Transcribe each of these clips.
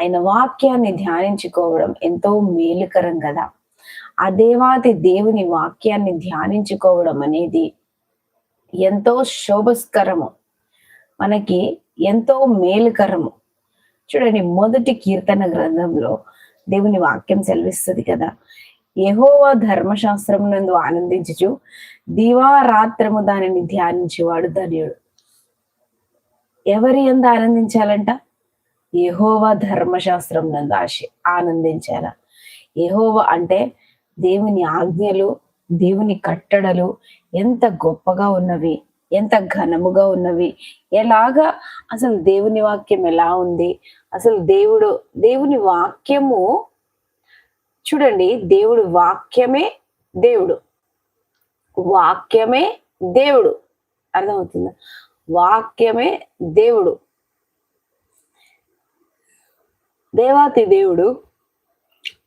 ఆయన వాక్యాన్ని ధ్యానించుకోవడం ఎంతో మేలుకరం కదా. ఆ దేవాది దేవుని వాక్యాన్ని ధ్యానించుకోవడం అనేది ఎంతో శోభస్కరము. మనకి ఎంతో మేలుకరము. చూడండి మొదటి కీర్తన గ్రంథంలో దేవుని వాక్యం సెలవిస్తుంది కదా. యహోవా ధర్మశాస్త్రం నందు ఆనందించుచు దివారాత్రము దానిని ధ్యానించేవాడు ధన్యుడు. ఎవరి ఎందు ఆనందించాలంట? యెహోవా ధర్మశాస్త్రం నందు ఆశ ఆనందించాల? యెహోవా అంటే దేవుని ఆజ్ఞలు దేవుని కట్టడలు ఎంత గొప్పగా ఉన్నవి ఎంత ఘనముగా ఉన్నవి. ఎలాగా? అసలు దేవుని వాక్యం ఎలా ఉంది? అసలు దేవుడు దేవుని వాక్యము చూడండి దేవుడు వాక్యమే దేవుడు. వాక్యమే దేవుడు. అర్థమవుతుందా? వాక్యమే దేవుడు. దేవాతి దేవుడు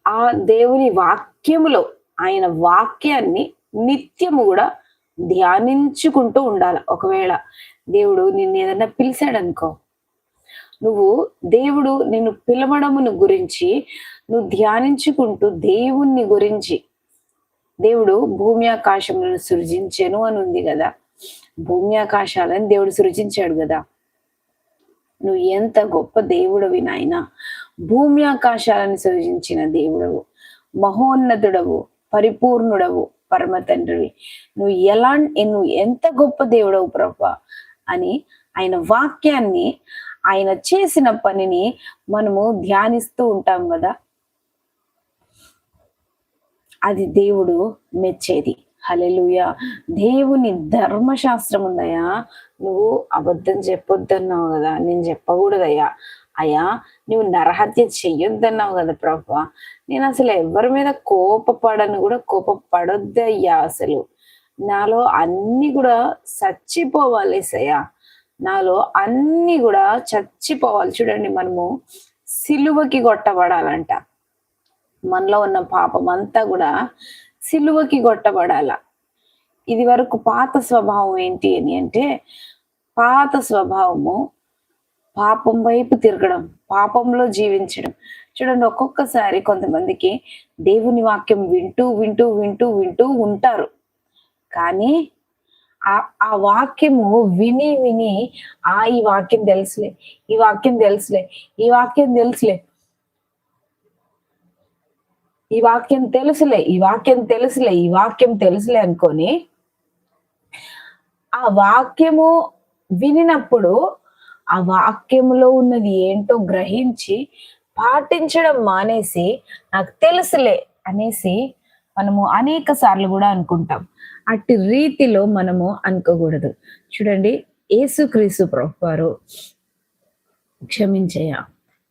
ఆ దేవుని వాక్యములో ఆయన వాక్యాన్ని నిత్యము కూడా ధ్యానించుకుంటూ ఉండాలి. ఒకవేళ దేవుడు నిన్ను ఏదైనా పిలిచాడనుకో నువ్వు దేవుడు నిన్ను పిలవడమును గురించి నువ్వు ధ్యానించుకుంటూ దేవుణ్ణి గురించి దేవుడు భూమి ఆకాశములను సృజించెను అని ఉంది కదా. భూమి ఆకాశాలను దేవుడు సృజించాడు కదా. నువ్వు ఎంత గొప్ప దేవుడవి నాయన. భూమి ఆకాశాలను సృజించిన దేవుడవు మహోన్నతుడవు పరిపూర్ణుడవు పరమ తండ్రివి నువ్వు ఎలా నువ్వు ఎంత గొప్ప దేవుడవు ప్రభా అని ఆయన వాక్యాన్ని ఆయన చేసిన పనిని మనము ధ్యానిస్తూ ఉంటాం కదా. అది దేవుడు మెచ్చేది. హలెలుయ దేవుని ధర్మశాస్త్రం ఉందయ్యా. నువ్వు అబద్ధం చెప్పొద్దన్నావు కదా. నేను చెప్పకూడదయ్యా. అయ్యా నువ్వు నరహత్య చెయ్యొద్దన్నావు కదా ప్రభా. నేను అసలు ఎవరి మీద కోపపడను కూడా కోపపడొద్దయ్యా అసలు. నాలో అన్ని కూడా చచ్చిపోవాలి సయ్యా. నాలో అన్ని కూడా చచ్చిపోవాలి. చూడండి మనము సిలువకి కొట్టబడాలంట. మనలో ఉన్న పాపం అంతా కూడా సిలువకి కొట్టబడాల. ఇది వరకు పాత స్వభావం ఏంటి అని అంటే పాత స్వభావము పాపం వైపు తిరగడం పాపంలో జీవించడం. చూడండి ఒక్కొక్కసారి కొంతమందికి దేవుని వాక్యం వింటూ వింటూ వింటూ వింటూ ఉంటారు. కానీ ఆ ఆ వాక్యము విని విని ఆ ఈ వాక్యం తెలుసులే ఈ వాక్యం తెలుసులే ఈ వాక్యం తెలుసులే ఈ వాక్యం తెలుసులే ఈ వాక్యం తెలుసులే ఈ వాక్యం తెలుసులే అనుకొని ఆ వాక్యము వినినప్పుడు ఆ వాక్యంలో ఉన్నది ఏంటో గ్రహించి పాటించడం మానేసి నాకు తెలుసులే అనేసి మనము అనేక సార్లు కూడా అనుకుంటాం. అట్టి రీతిలో మనము అనుకోకూడదు. చూడండి యేసుక్రీస్తు ప్రభు వారు క్షమించయ్యా.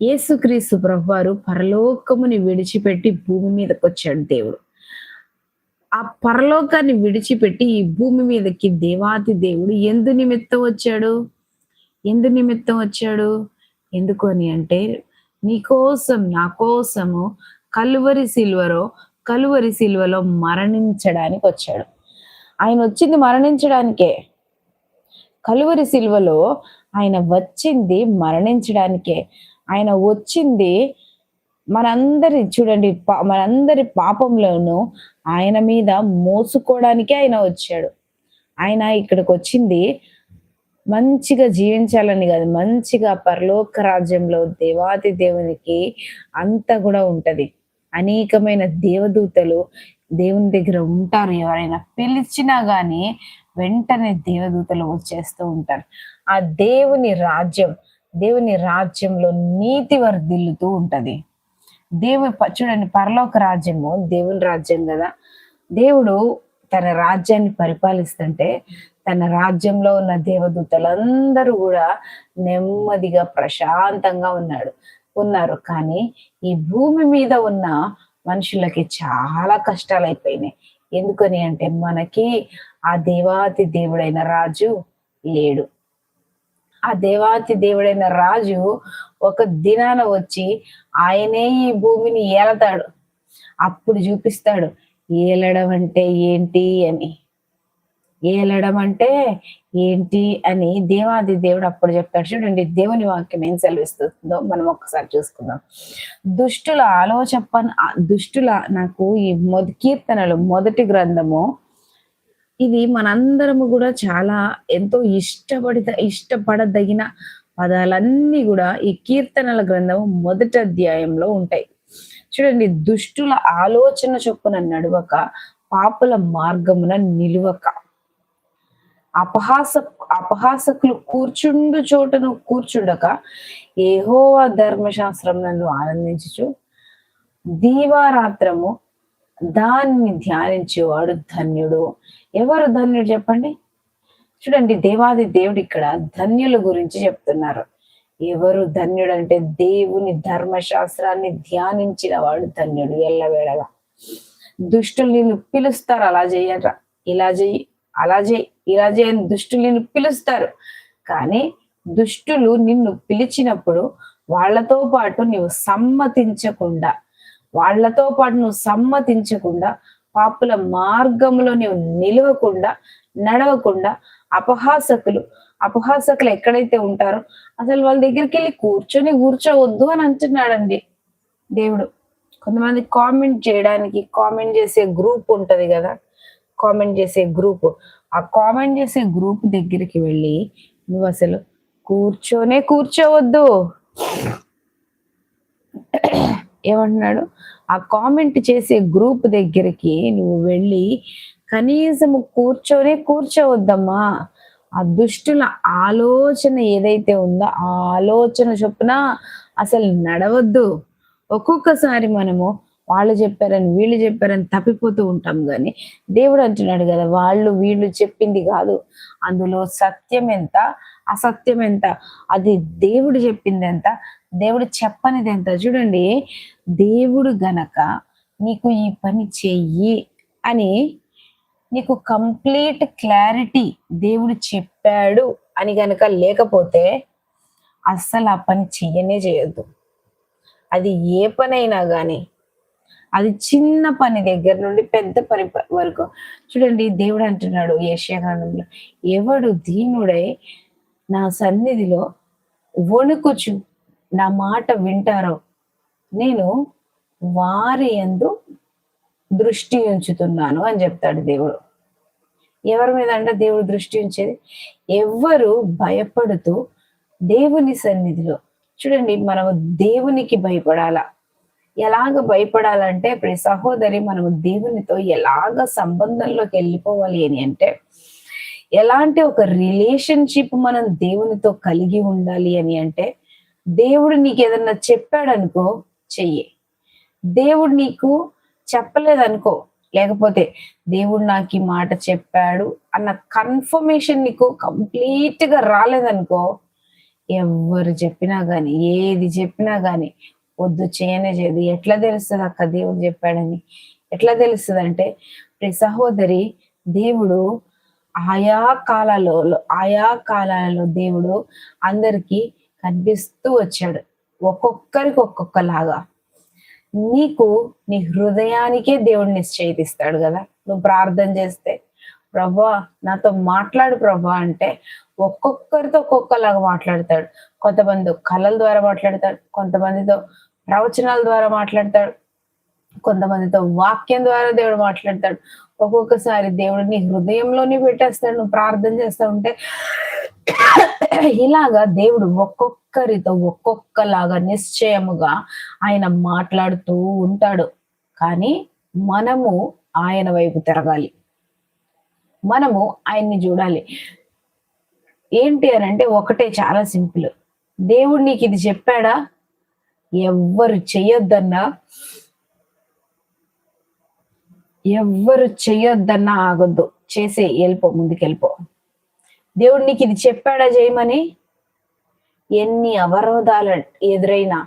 యేసుక్రీస్తు ప్రభు వారు పరలోకముని విడిచిపెట్టి భూమి మీదకి వచ్చాడు దేవుడు. ఆ పరలోకాన్ని విడిచిపెట్టి ఈ భూమి మీదకి దేవాది దేవుడు ఎందు నిమిత్తం వచ్చాడు? ఎందు నిమిత్తం వచ్చాడు? ఎందుకు అని అంటే నీకోసం నా కోసము కలువరి సిల్వరో కలువరి సిల్వలో మరణించడానికి వచ్చాడు. ఆయన వచ్చింది మరణించడానికే. కలువరి సిల్వలో ఆయన వచ్చింది మరణించడానికే. ఆయన వచ్చింది మనందరి చూడండి పా- మనందరి పాపంలోను ఆయన మీద మోసుకోవడానికే ఆయన వచ్చాడు. ఆయన ఇక్కడికి వచ్చింది మంచిగా జీవించాలని కాదు మంచిగా పరలోక రాజ్యంలో దేవాది దేవునికి అంతా కూడా ఉంటది. అనేకమైన దేవదూతలు దేవుని దగ్గర ఉంటారు. ఎవరైనా పిలిచినా గానీ వెంటనే దేవదూతలు వచ్చేస్తూ ఉంటారు. ఆ దేవుని రాజ్యం దేవుని రాజ్యంలో నీతి వర్ధిల్లుతూ ఉంటది. దేవుని చూడండి పరలోక రాజ్యము దేవుని రాజ్యం కదా. దేవుడు తన రాజ్యాన్ని పరిపాలిస్తుంటే తన రాజ్యంలో ఉన్న దేవదూతలందరూ కూడా నెమ్మదిగా ప్రశాంతంగా ఉన్నాడు ఉన్నారు. కానీ ఈ భూమి మీద ఉన్న మనుషులకి చాలా కష్టాలు అయిపోయినాయి. ఎందుకని అంటే మనకి ఆ దేవాతి దేవుడైన రాజు లేడు. ఆ దేవాతి దేవుడైన రాజు ఒక దినాన వచ్చి ఆయనే ఈ భూమిని ఏలతాడు. అప్పుడు చూపిస్తాడు ఏలడం అంటే ఏంటి అని. ఏలడం అంటే ఏంటి అని దేవాది దేవుడు అప్పుడు చెప్తాడు. చూడండి దేవుని వాక్యం ఏం సెలవిస్తుందో మనం ఒక్కసారి చూసుకుందాం. దుష్టుల ఆలోచన దుష్టుల నాకు ఈ మొదటి కీర్తనలు మొదటి గ్రంథము ఇది మనందరము కూడా చాలా ఎంతో ఇష్టపడి ఇష్టపడదగిన పదాలన్నీ కూడా ఈ కీర్తనల గ్రంథము మొదటి అధ్యాయంలో ఉంటాయి. చూడండి దుష్టుల ఆలోచన చొప్పున నడవక పాపుల మార్గమున నిలువక. అపహాస అపహాసకులు కూర్చుండు చోటను కూర్చుండక ఏహోవా ధర్మశాస్త్రం నందు ఆనందించు దీవారాత్రము దాన్ని ధ్యానించేవాడు ధన్యుడు. ఎవరు ధన్యుడు చెప్పండి? చూడండి దేవాది దేవుడు ఇక్కడ ధన్యుల గురించి చెప్తున్నారు. ఎవరు ధన్యుడు అంటే దేవుని ధర్మశాస్త్రాన్ని ధ్యానించిన వాడు ధన్యుడు ఎల్లవేళగా దుష్టులు నిన్ను పిలుస్తారు అలా చేయట ఇలా చెయ్యి అలా చేయి ఇలా చేయని దుష్టులు నిన్ను పిలుస్తారు. కానీ దుష్టులు నిన్ను పిలిచినప్పుడు వాళ్ళతో పాటు నువ్వు సమ్మతించకుండా వాళ్ళతో పాటు నువ్వు సమ్మతించకుండా పాపుల మార్గంలో నువ్వు నిలవకుండా నడవకుండా అపహాసకులు. అపహాసకులు ఎక్కడైతే ఉంటారో అసలు వాళ్ళ దగ్గరికి వెళ్ళి కూర్చొని కూర్చోవద్దు అని అంటున్నాడండి దేవుడు. కొంతమంది కామెంట్ చేయడానికి కామెంట్ చేసే గ్రూప్ ఉంటది కదా. కామెంట్ చేసే గ్రూప్ ఆ కామెంట్ చేసే గ్రూప్ దగ్గరికి వెళ్ళి నువ్వు అసలు కూర్చోనే కూర్చోవద్దు. ఏమంటున్నాడు? ఆ కామెంట్ చేసే గ్రూప్ దగ్గరికి నువ్వు వెళ్ళి కనీసం కూర్చొని కూర్చోవద్దమ్మా. ఆ దుష్టుల ఆలోచన ఏదైతే ఉందో ఆ ఆలోచన చొప్పున అసలు నడవద్దు. ఒక్కొక్కసారి మనము వాళ్ళు చెప్పారని వీళ్ళు చెప్పారని తప్పిపోతూ ఉంటాం కానీ దేవుడు అంటున్నాడు కదా వాళ్ళు వీళ్ళు చెప్పింది కాదు. అందులో సత్యం ఎంత అసత్యం ఎంత అది దేవుడు చెప్పింది ఎంత దేవుడు చెప్పనిది ఎంత. చూడండి దేవుడు గనక నీకు ఈ పని చెయ్యి అని నీకు కంప్లీట్ క్లారిటీ దేవుడు చెప్పాడు అని గనక లేకపోతే అస్సలు ఆ పని చెయ్యనే చేయొద్దు. అది ఏ పనైనా కానీ అది చిన్న పని దగ్గర నుండి పెద్ద పని వరకు. చూడండి దేవుడు అంటున్నాడు ఏషియాకాండంలో ఎవడు దీనుడై నా సన్నిధిలో వణుకుచు నా మాట వింటారో నేను వారి ఎందు దృష్టి ఉంచుతున్నాను అని చెప్తాడు దేవుడు. ఎవరి మీద అంటే దేవుడు దృష్టి ఉంచేది? ఎవ్వరు భయపడుతూ దేవుని సన్నిధిలో. చూడండి మనము దేవునికి భయపడాలా. ఎలాగ భయపడాలంటే ఇప్పుడు సహోదరి మనము దేవునితో ఎలాగ సంబంధంలోకి వెళ్ళిపోవాలి అని అంటే ఎలాంటి ఒక రిలేషన్షిప్ మనం దేవునితో కలిగి ఉండాలి అని అంటే దేవుడు నీకు ఏదన్నా చెప్పాడనుకో చెయ్యి. దేవుడు నీకు చెప్పలేదనుకో. లేకపోతే దేవుడు నాకు ఈ మాట చెప్పాడు అన్న కన్ఫర్మేషన్ నీకు కంప్లీట్గా రాలేదనుకో ఎవరు చెప్పినా గాని ఏది చెప్పినా గాని వద్దు చేయనే చేయదు. ఎట్లా తెలుస్తుంది అక్క దేవుడు చెప్పాడని? ఎట్లా తెలుస్తుంది అంటే ప్రతి సహోదరి దేవుడు ఆయా కాలాలలో ఆయా కాలాలలో దేవుడు అందరికీ కనిపిస్తూ వచ్చాడు. ఒక్కొక్కరికి ఒక్కొక్కలాగా. నీకు నీ హృదయానికే దేవుడు నిశ్చయితిస్తాడు కదా. నువ్వు ప్రార్థన చేస్తే ప్రభా నాతో మాట్లాడు ప్రభా అంటే ఒక్కొక్కరితో ఒక్కొక్కలాగా మాట్లాడతాడు. కొంతమంది కళల ద్వారా మాట్లాడతాడు కొంతమందితో ప్రవచనాల ద్వారా మాట్లాడతాడు కొంతమందితో వాక్యం ద్వారా దేవుడు మాట్లాడతాడు. ఒక్కొక్కసారి దేవుడు నీ హృదయంలోనే పెట్టేస్తాడు నువ్వు ప్రార్థన చేస్తా ఉంటే ఇలాగా దేవుడు ఒక్కొక్కరితో ఒక్కొక్కలాగా నిశ్చయముగా ఆయన మాట్లాడుతూ ఉంటాడు. కానీ మనము ఆయన వైపు తిరగాలి. మనము ఆయన్ని చూడాలి. ఏంటి అని అంటే ఒకటే చాలా సింపుల్. దేవుడు నీకు ఇది చెప్పాడా? ఎవ్వరు చెయ్యొద్దన్నా ఎవ్వరు చెయ్యొద్దన్నా ఆగొద్దు. చేసే వెళ్ళిపో ముందుకెళ్ళిపో. దేవుడు నీకు ఇది చెప్పాడా చేయమని ఎన్ని అవరోధాలు ఎదురైనా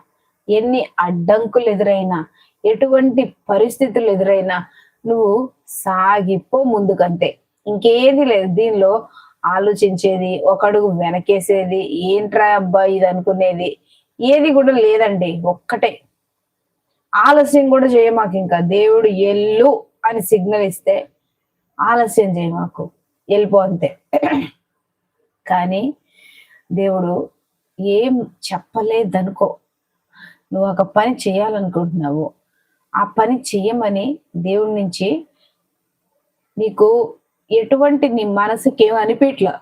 ఎన్ని అడ్డంకులు ఎదురైనా ఎటువంటి పరిస్థితులు ఎదురైనా నువ్వు సాగిపో ముందుకంతే. ఇంకేది లేదు. దీనిలో ఆలోచించేది ఒకడుగు వెనకేసేది ఏంట్రా అబ్బా ఇది అనుకునేది ఏది కూడా లేదండి. ఒక్కటే. ఆలస్యం కూడా చేయమాకు ఇంకా. దేవుడు ఎల్లు అని సిగ్నల్ ఇస్తే ఆలస్యం చేయమాకు. వెళ్ళిపో అంతే. కానీ దేవుడు ఏం చెప్పలేదనుకో. నువ్వు ఒక పని చేయాలనుకుంటున్నావు. ఆ పని చేయమని దేవుడి నుంచి నీకు ఎటువంటి నీ మనసుకి ఏం అనిపించట్లా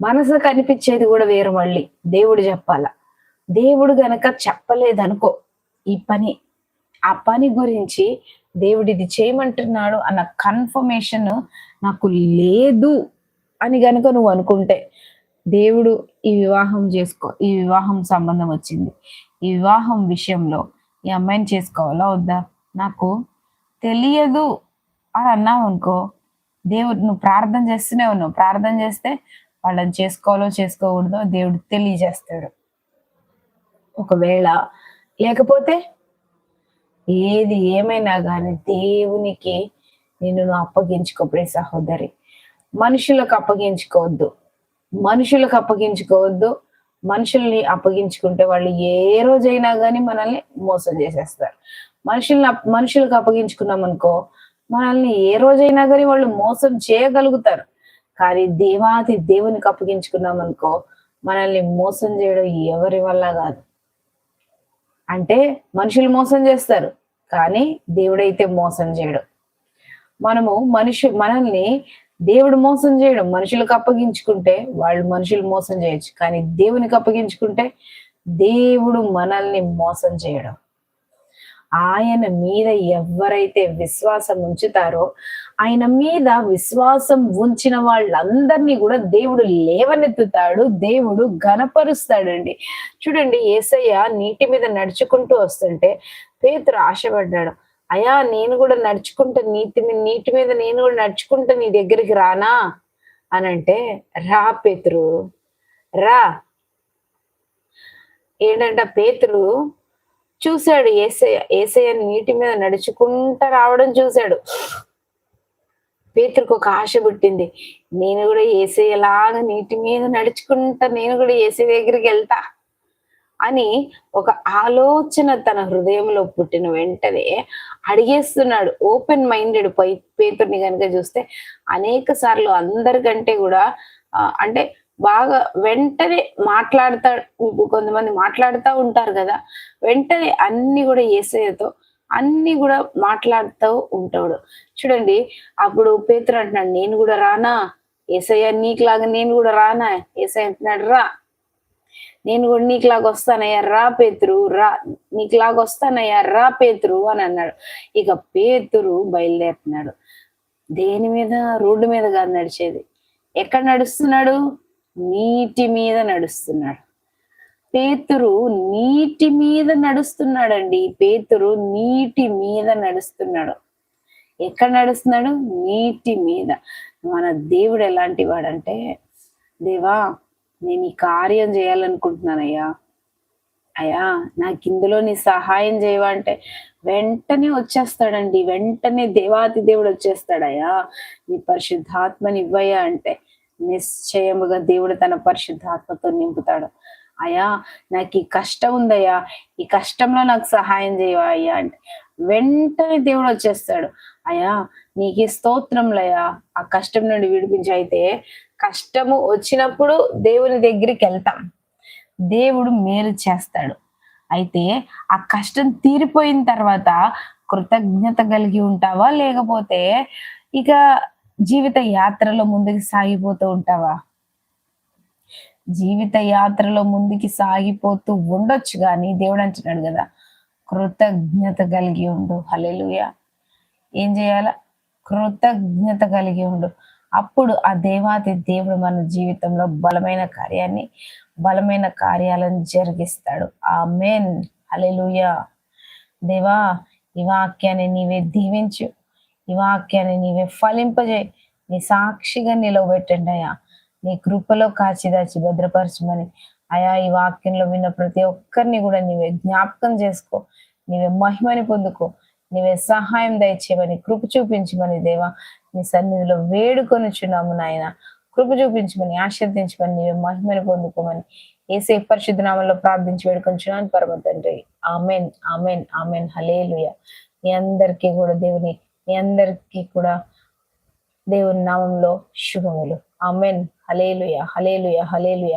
మనసుకు అనిపించేది కూడా వేరు మళ్ళీ. దేవుడు చెప్పాల? దేవుడు గనక చెప్పలేదనుకో ఈ పని. ఆ పని గురించి దేవుడు ఇది చేయమంటున్నాడు అన్న కన్ఫర్మేషన్ నాకు లేదు. అని గనుక నువ్వు అనుకుంటే దేవుడు ఈ వివాహం చేసుకో ఈ వివాహం సంబంధం వచ్చింది. ఈ వివాహం విషయంలో ఈ అమ్మాయిని చేసుకోవాలా వద్దా? నాకు తెలియదు అని అన్నావు అనుకో దేవుడు నువ్వు ప్రార్థన చేస్తూనే ఉన్నావు. ప్రార్థన చేస్తే వాళ్ళని చేసుకోవాలో చేసుకోకూడదో దేవుడు తెలియజేస్తాడు. ఒకవేళ లేకపోతే ఏది ఏమైనా కానీ దేవునికి నేను అప్పగించుకోపడే సహోదరి. మనుషులకు అప్పగించుకోవద్దు. మనుషులకు అప్పగించుకోవద్దు. మనుషుల్ని అప్పగించుకుంటే వాళ్ళు ఏ రోజైనా కానీ మనల్ని మోసం చేసేస్తారు. మనుషుల్ని మనుషులకు అప్పగించుకున్నాం అనుకో మనల్ని ఏ రోజైనా కానీ వాళ్ళు మోసం చేయగలుగుతారు. కానీ దేవాది దేవునికి అప్పగించుకున్నాం అనుకో మనల్ని మోసం చేయడం ఎవరి వల్ల కాదు. అంటే మనుషులు మోసం చేస్తారు కానీ దేవుడైతే మోసం చేయడు. మనము మనిషి మనల్ని దేవుడు మోసం చేయడం మనుషులకు అప్పగించుకుంటే వాళ్ళు మనుషులు మోసం చేయొచ్చు. కానీ దేవునికి అప్పగించుకుంటే దేవుడు మనల్ని మోసం చేయడం. ఆయన మీద ఎవరైతే విశ్వాసం ఉంచుతారో ఆయన మీద విశ్వాసం ఉంచిన వాళ్ళందరినీ కూడా దేవుడు లేవనెత్తుతాడు దేవుడు గనపరుస్తాడండి చూడండి ఏసయ్య నీటి మీద నడుచుకుంటూ వస్తుంటే పేతురు ఆశపడ్డాడు. అయా నేను కూడా నడుచుకుంటా నీటి మీద నీటి మీద నేను కూడా నడుచుకుంటా నీ దగ్గరికి రానా? అని అంటే రా పేతురు రా. ఏంటంటే పేతురు చూశాడు ఏసయ్య ఏసయ్య నీటి మీద నడుచుకుంటా రావడం చూశాడు. పేతురికి ఒక ఆశ పుట్టింది. నేను కూడా ఏసయ్యలాగా నీటి మీద నడుచుకుంటా నేను కూడా ఏసీ దగ్గరికి వెళ్తా. అని ఒక ఆలోచన తన హృదయంలో పుట్టిన వెంటనే అడిగేస్తున్నాడు. ఓపెన్ మైండెడ్ పై పేతుడిని కనుక చూస్తే అనేక సార్లు అందరికంటే కూడా అంటే బాగా వెంటనే మాట్లాడతా కొంతమంది మాట్లాడుతూ ఉంటారు కదా వెంటనే అన్ని కూడా ఏసయ్యతో అన్ని కూడా మాట్లాడుతూ ఉంటాడు. చూడండి అప్పుడు పేతురు అంటున్నాడు నేను కూడా రానా? ఏసయ్య నీకులాగా నేను కూడా రానా? ఏసయ్య అంటున్నాడు రా. నేను కూడా నీకులాగా వస్తానయ్యా రా పేతురు రా. నీకులాగా వస్తానయ్యా రా పేతురు అని అన్నాడు. ఇక పేతురు బయలుదేరుతున్నాడు. దేని మీద? రోడ్డు మీద కాదు నడిచేది. ఎక్కడ నడుస్తున్నాడు? నీటి మీద నడుస్తున్నాడు. పేతురు నీటి మీద నడుస్తున్నాడండి. పేతురు నీటి మీద నడుస్తున్నాడు. ఎక్కడ నడుస్తున్నాడు? నీటి మీద. మన దేవుడు ఎలాంటి వాడంటే దేవా నేను ఈ కార్యం చేయాలనుకుంటున్నానయ్యా. అయ్యా నాకు ఇందులో నీ సహాయం చేయవా అంటే వెంటనే వచ్చేస్తాడండి. వెంటనే దేవాతి దేవుడు వచ్చేస్తాడయ్యా. నీ పరిశుద్ధాత్మని ఇవ్వయ్యా అంటే నిశ్చయముగా దేవుడు తన పరిశుద్ధాత్మతో నింపుతాడు. అయ్యా నాకు ఈ కష్టం ఉందయ్యా. ఈ కష్టంలో నాకు సహాయం చేయవా అయ్యా అంటే వెంటనే దేవుడు వచ్చేస్తాడు. అయ్యా నీకు స్తోత్రంలయ్యా. ఆ కష్టం నుండి విడిపించి. అయితే కష్టము వచ్చినప్పుడు దేవుని దగ్గరికి వెళ్తాం. దేవుడు మేలు చేస్తాడు. అయితే ఆ కష్టం తీరిపోయిన తర్వాత కృతజ్ఞత కలిగి ఉంటావా? లేకపోతే ఇక జీవిత యాత్రలో ముందుకు సాగిపోతూ ఉంటావా? జీవిత యాత్రలో ముందుకి సాగిపోతూ ఉండొచ్చు కానీ దేవుడు అంటున్నాడు కదా. కృతజ్ఞత కలిగి ఉండు. హలెలుయ ఏం చేయాల? కృతజ్ఞత కలిగి ఉండు. అప్పుడు ఆ దేవాది దేవుడు మన జీవితంలో బలమైన కార్యాన్ని బలమైన కార్యాలను జరిగిస్తాడు. ఆ మెయిన్ హల్లెలూయ. దేవా ఈ వాక్యాన్ని నీవే దీవించు. ఈ వాక్యాన్ని నీవే ఫలింపజేయి. నీ సాక్షిగా నిలవబెట్టండి అయ్యా. నీ కృపలో కాచి దాచి భద్రపరచమని అయా ఈ వాక్యంలో విన్న ప్రతి ఒక్కరిని కూడా నీవే జ్ఞాపకం చేసుకో నీవే మహిమని పొందుకో నీవే సహాయం దయచేయమని కృప చూపించమని దేవా నీ సన్నిధిలో వేడుకొని చున్నాము నాయన. కృప చూపించమని ఆశీర్దించమని నీవే మహిమని పొందుకోమని. ఏసే పరిశుద్ధ నామంలో ప్రార్థించి వేడుకొంచున్నాను పరమ తండ్రి. Amen amen amen. హలేలుయ మీ అందరికీ కూడా దేవుని మీ అందరికీ కూడా దేవుని నామంలో శుభములు. Amen. Hallelujah hallelujah hallelujah